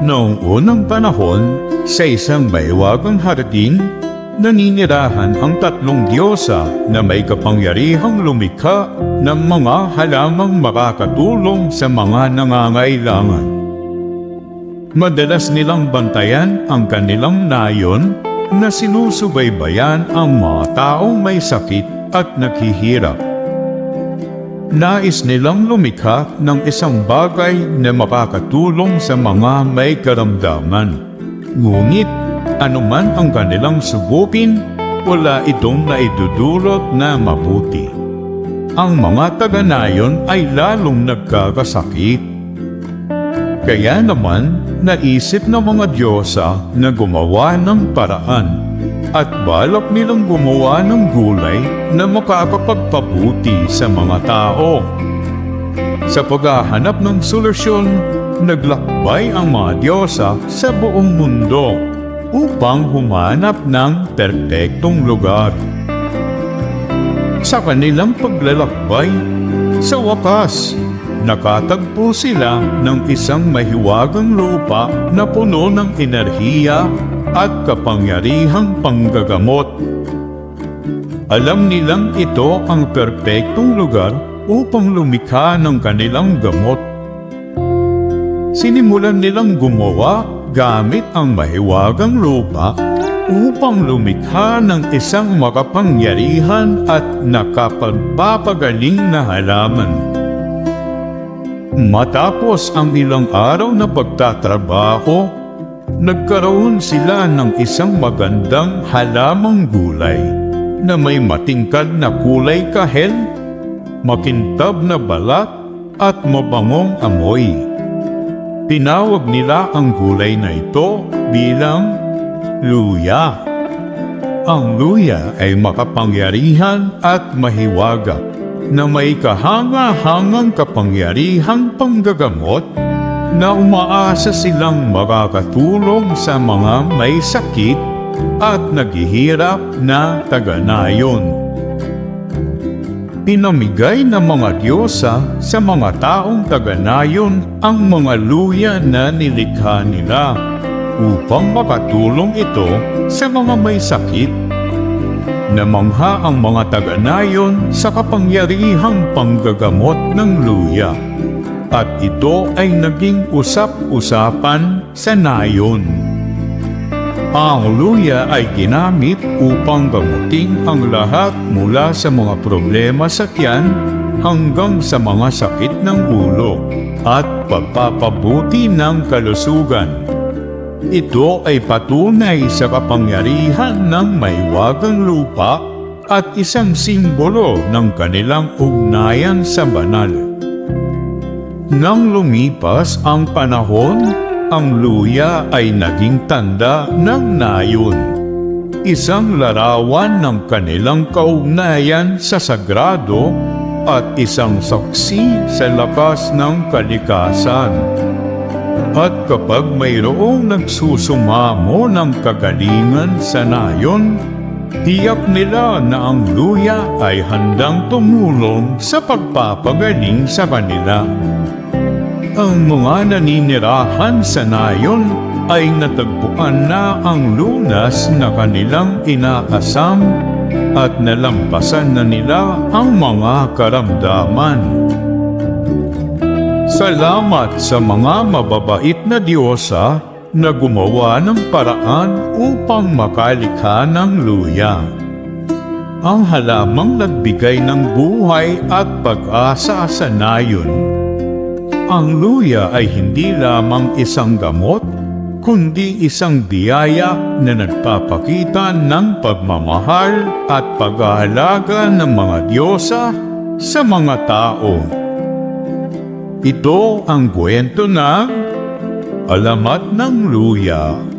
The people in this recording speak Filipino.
Noong unang panahon, sa isang baywagang hardin, naninirahan ang tatlong diyosa na may kapangyarihang lumikha ng mga halamang makakatulong sa mga nangangailangan. Madalas nilang bantayan ang kanilang nayon na sinusubaybayan ang mga taong may sakit at naghihirap. Nais nilang lumikha ng isang bagay na makakatulong sa mga may karamdaman. Ngunit anuman ang kanilang subukin, wala itong naidudulot na mabuti. Ang mga taga-nayon ay lalong nagkakasakit. Kaya naman, naisip ng mga Diyosa na gumawa ng paraan at balak nilang gumawa ng gulay na makakapagpabuti sa mga tao. Sa paghahanap ng solusyon, naglakbay ang mga Diyosa sa buong mundo upang humanap ng perpektong lugar. Sa kanilang paglalakbay, sa wakas, nakatagpo sila ng isang mahiwagang lupa na puno ng enerhiya at kapangyarihang panggagamot. Alam nilang ito ang perpektong lugar upang lumikha ng kanilang gamot. Sinimulan nilang gumawa gamit ang mahiwagang lupa upang lumikha ng isang makapangyarihan at nakapagpapagaling na halaman. Matapos ang ilang araw na pagtatrabaho, nagkaroon sila ng isang magandang halamang gulay na may matingkad na kulay kahel, makintab na balat at mabangong amoy. Tinawag nila ang gulay na ito bilang luya. Ang luya ay makapangyarihan at mahiwaga na may kahanga-hangang kapangyarihang panggagamot na umaasa silang makakatulong sa mga may sakit at naghihirap na taga-nayon. Pinamigay ng mga Diyosa sa mga taong taga-nayon ang mga luya na nilikha nila upang makatulong ito sa mga may sakit Namangha ang mga taga-nayon sa kapangyarihang panggagamot ng luya. At ito ay naging usap-usapan sa nayon. Ang luya ay ginamit upang gamutin ang lahat mula sa mga problema sa tiyan hanggang sa mga sakit ng ulo at pagpapabuti ng kalusugan. Ito ay patunay sa kapangyarihan ng maywagang lupa at isang simbolo ng kanilang ugnayan sa banal. Nang lumipas ang panahon, ang luya ay naging tanda ng nayon. Isang larawan ng kanilang kaugnayan sa sagrado at isang saksi sa lakas ng kalikasan. At kapag mayroong nagsusumamo ng kagalingan sa nayon, tiyak nila na ang luya ay handang tumulong sa pagpapagaling sa kanila. Ang mga naninirahan sa nayon ay natagpuan na ang lunas na kanilang inaasam at nalampasan na nila ang mga karamdaman. Salamat sa mga mababait na Diyosa na gumawa ng paraan upang makalikha ng luya. Ang halamang nagbigay ng buhay at pag-asa sa nayon. Ang luya ay hindi lamang isang gamot, kundi isang biyaya na nagpapakita ng pagmamahal at pag-aalaga ng mga Diyosa sa mga tao. Ito ang kwento ng Alamat ng Luya.